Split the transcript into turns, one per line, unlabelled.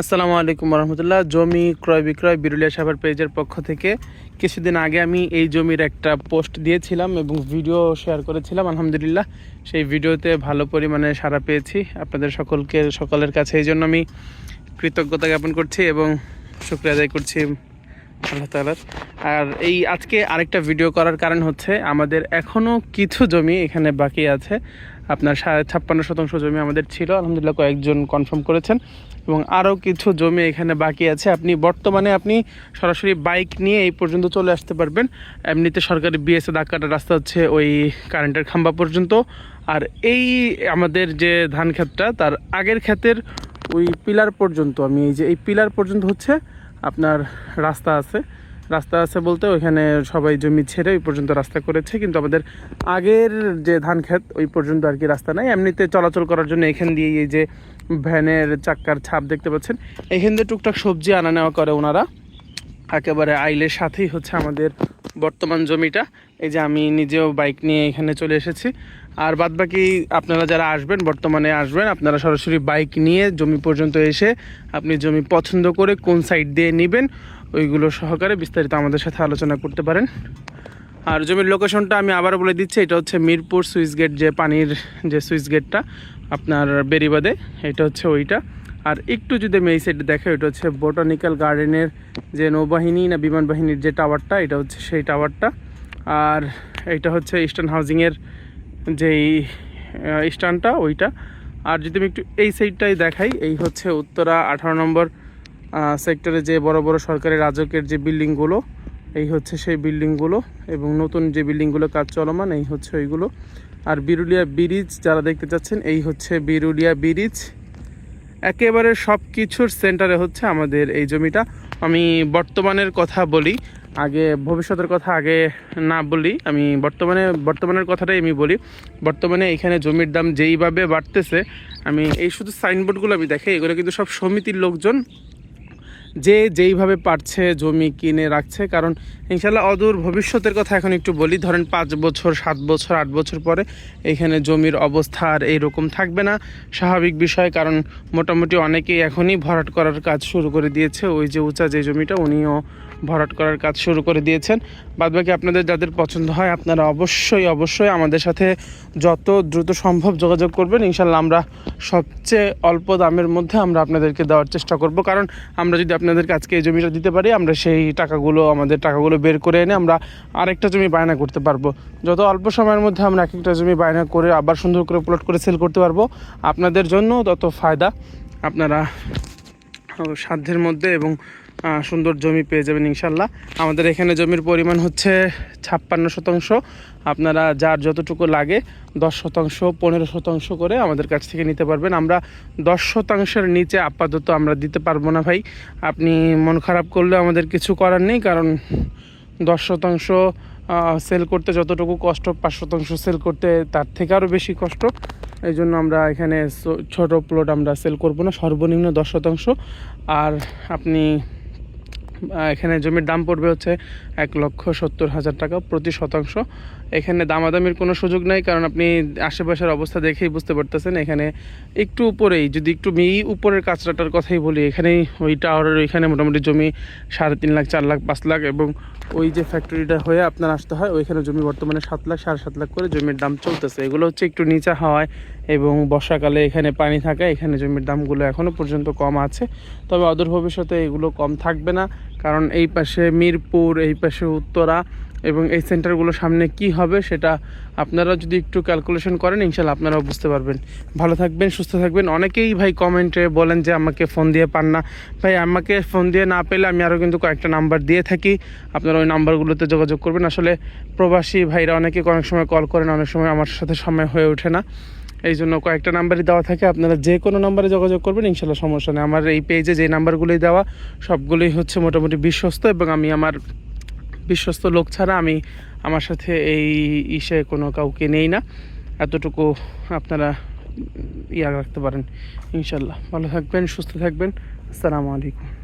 আসসালামু আলাইকুম রহমতুল্লাহ জমি ক্রয় বিক্রয় বিরুলিয়া সাভার পেজের পক্ষ থেকে কিছুদিন আগে আমি এই জমির একটা পোস্ট দিয়েছিলাম এবং ভিডিও শেয়ার করেছিলাম, আলহামদুলিল্লাহ। সেই ভিডিওতে ভালো পরিমাণে সাড়া পেয়েছি। আপনাদের সকলকে, সকলের কাছে এই জন্য আমি কৃতজ্ঞতা জ্ঞাপন করছি এবং শুক্রিয়া আদায় করছি আল্লাহ তালার আর এই আজকে আরেকটা ভিডিও করার কারণ হচ্ছে, আমাদের এখনও কিছু জমি এখানে বাকি আছে। আপনার সাড়ে ছাপ্পান্ন শতাংশ জমি আমাদের ছিল, আলহামদুলিল্লাহ কয়েকজন কনফার্ম করেছেন। এবং আরও কিছু জমি এখানে বাকি আছে। আপনি বর্তমানে আপনি সরাসরি বাইক নিয়ে এই পর্যন্ত চলে আসতে পারবেন। এমনিতে সরকারি বিএসএ দাক্কাটার রাস্তা হচ্ছে ওই কারেন্টের খাম্বা পর্যন্ত। আর এই আমাদের যে ধান ক্ষেতটা, তার আগের ক্ষেতের ওই পিলার পর্যন্ত, আমি এই যে এই পিলার পর্যন্ত হচ্ছে আপনার রাস্তা আছে। রাস্তা আছে বলতে ওইখানে সবাই জমি ছেড়ে ওই পর্যন্ত রাস্তা করেছে, কিন্তু আমাদের আগের যে ধান ক্ষেত, ওই পর্যন্ত আর কি রাস্তা নাই। এমনিতে চলাচল করার জন্য এখান দিয়ে এই যে ভ্যানের চাক্কার ছাপ দেখতে পাচ্ছেন, এখান দিয়ে টুকটাক সবজি আনা নেওয়া করে ওনারা। একেবারে আইলের সাথেই হচ্ছে আমাদের বর্তমান জমিটা। এই যে আমি নিজেও বাইক নিয়ে এখানে চলে এসেছি। আর বাদবাকি আপনারা যারা আসবেন, বর্তমানে আসবেন, আপনারা সরাসরি বাইক নিয়ে জমি পর্যন্ত এসে আপনি জমি পছন্দ করে কোন সাইড দিয়ে নেবেন ওইগুলো সহকারে বিস্তারিত আমাদের সাথে আলোচনা করতে পারেন। আর জমির লোকেশনটা আমি আবারও বলে দিচ্ছি, এটা হচ্ছে মিরপুর সুইচ গেট যে পানির যে সুইচ গেটটা আপনার বেরিবাদে এটা হচ্ছে ওইটা। আর একটু যদি আমি এই সাইডে দেখে ওইটা হচ্ছে বোটানিক্যাল গার্ডেনের যে নৌবাহিনী না বিমান বাহিনীর যে টাওয়ারটা এটা হচ্ছে সেই টাওয়ারটা আর এইটা হচ্ছে ইস্টার্ন হাউজিংয়ের যেই স্ট্যান্ডটা ওইটা। আর যদি আমি একটু এই সাইডটাই দেখাই, এই হচ্ছে উত্তরা আঠারো নম্বর সেক্টরে যে বড় বড় সরকারি রাজকের যে বিল্ডিংগুলো, এই হচ্ছে সেই বিল্ডিংগুলো এবং নতুন যে বিল্ডিংগুলো কাজ চলমান, এই হচ্ছে ওইগুলো। আর বিরুলিয়া ব্রিজ যারা দেখতে চাচ্ছেন, এই হচ্ছে বিরুলিয়া ব্রিজ। একেবারে সব কিছুর সেন্টারে হচ্ছে আমাদের এই জমিটা। আমি বর্তমানের কথা বলি, আগে ভবিষ্যতের কথা আগে না বলি, আমি বর্তমানে, বর্তমানের কথাটাই আমি বলি। বর্তমানে এখানে জমির দাম যেইভাবে বাড়তেছে, আমি এই শুধু সাইনবোর্ডগুলো আমি দেখি এগুলো কিন্তু সব সমিতির লোকজন যে যেইভাবে পারছে জমি কিনে রাখছে, কারণ ইনশাল্লাহ অদূর ভবিষ্যতের কথা এখন একটু বলি। ধরেন পাঁচ বছর, সাত বছর, আট বছর পরে এখানে জমির অবস্থা আর এইরকম থাকবে না। স্বাভাবিক বিষয়, কারণ মোটামুটি অনেকেই এখনই ভরাট করার কাজ শুরু করে দিয়েছে। ওই যে উঁচা যে জমিটা, উনিও ভরাট করার কাজ শুরু করে দিয়েছেন। বাদবাকি আপনাদের যাদের পছন্দ হয়, আপনারা অবশ্যই অবশ্যই আমাদের সাথে যত দ্রুত সম্ভব যোগাযোগ করবেন। ইনশাল্লাহ আমরা সবচেয়ে অল্প দামের মধ্যে আমরা আপনাদেরকে দেওয়ার চেষ্টা করব। কারণ আমরা যদি আপনাদেরকে আজকে এই জমিটা দিতে পারি, আমরা সেই টাকাগুলো, আমাদের টাকাগুলো বের করে এনে আমরা আরেকটা জমি বায়না করতে পারব। যত অল্প সময়ের মধ্যে আমরা এক একটা জমি বায়না করে আবার সুন্দর করে প্লট করে সেল করতে পারব, আপনাদের জন্য তত ফায়দা। আপনারা সাধ্যের মধ্যে এবং সুন্দর জমি পেয়ে যাবেন ইনশাল্লাহ। আমাদের এখানে জমির পরিমাণ হচ্ছে ছাপ্পান্ন শতাংশ। আপনারা যার যতটুকু লাগে দশ শতাংশ, পনেরো শতাংশ করে আমাদের কাছ থেকে নিতে পারবেন। আমরা দশ শতাংশের নিচে আপাতত আমরা দিতে পারব না ভাই। আপনি মন খারাপ করলে আমাদের কিছু করার নেই, কারণ দশ শতাংশ সেল করতে যতটুকু কষ্ট, পাঁচ শতাংশ সেল করতে তার থেকে আরও বেশি কষ্ট। এই জন্য আমরা এখানে ছোট প্লট আমরা সেল করব না, সর্বনিম্ন দশ শতাংশ। আর আপনি এখানে জমির দাম পড়বে হচ্ছে এক লক্ষ সত্তর হাজার টাকা প্রতি শতাংশ। এখানে দামাদামির কোনো সুযোগ নাই, কারণ আপনি আশেপাশের অবস্থা দেখেই বুঝতে পারতেছেন। এখানে একটু উপরেই, যদি একটু এই উপরের কাঁচরাটার কথাই বলি, এখানেই ওই টাওয়ারের ওইখানে মোটামুটি জমি সাড়ে তিন লাখ, চার লাখ, পাঁচ লাখ এবং ওই যে ফ্যাক্টরিটা হয়ে আপনার আসতে হয়, ওইখানে জমি বর্তমানে সাত লাখ, সাড়ে সাত লাখ করে জমির দাম চলতেছে। এগুলো হচ্ছে একটু নিচা হওয়ায় এবং বর্ষাকালে এখানে পানি থাকে এখানে জমির দামগুলো এখনও পর্যন্ত কম আছে। তবে অদূর ভবিষ্যতে এগুলো কম থাকবে না, কারণ এই পাশে মিরপুর, এই পাশে উত্তরা এবং এই সেন্টারগুলো সামনে কি হবে সেটা আপনারা যদি একটু ক্যালকুলেশন করেন ইনশাল্লাহ আপনারাও বুঝতে পারবেন। ভালো থাকবেন, সুস্থ থাকবেন। অনেকেই ভাই কমেন্টে বলেন যে, আমাকে ফোন দিয়ে পান না। ভাই, আমাকে ফোন দিয়ে না পেলে আমি আরও কিন্তু কয়েকটা নাম্বার দিয়ে থাকি। আপনারা ওই নাম্বারগুলোতে যোগাযোগ করবেন। আসলে প্রবাসী ভাইরা অনেকে অনেক সময় কল করেন, অনেক সময় আমার সাথে সময় হয়ে ওঠে না। এই জন্য কয়েকটা নাম্বারই দেওয়া থাকে। আপনারা যে কোনো নাম্বারে যোগাযোগ করবেন ইনশাল্লাহ সমস্যা নেই। আমার এই পেজে যে নাম্বারগুলোই দেওয়া, সবগুলোই হচ্ছে মোটামুটি বিশ্বস্ত এবং আমি আমার বিশ্বস্ত লোক ছাড়া আমি আমার সাথে এই ইসে কোনো কাউকে নেই না। এতটুকু আপনারা ইয়া রাখতে পারেন ইনশাল্লাহ ভালো থাকবেন, সুস্থ থাকবেন। আসসালামু আলাইকুম।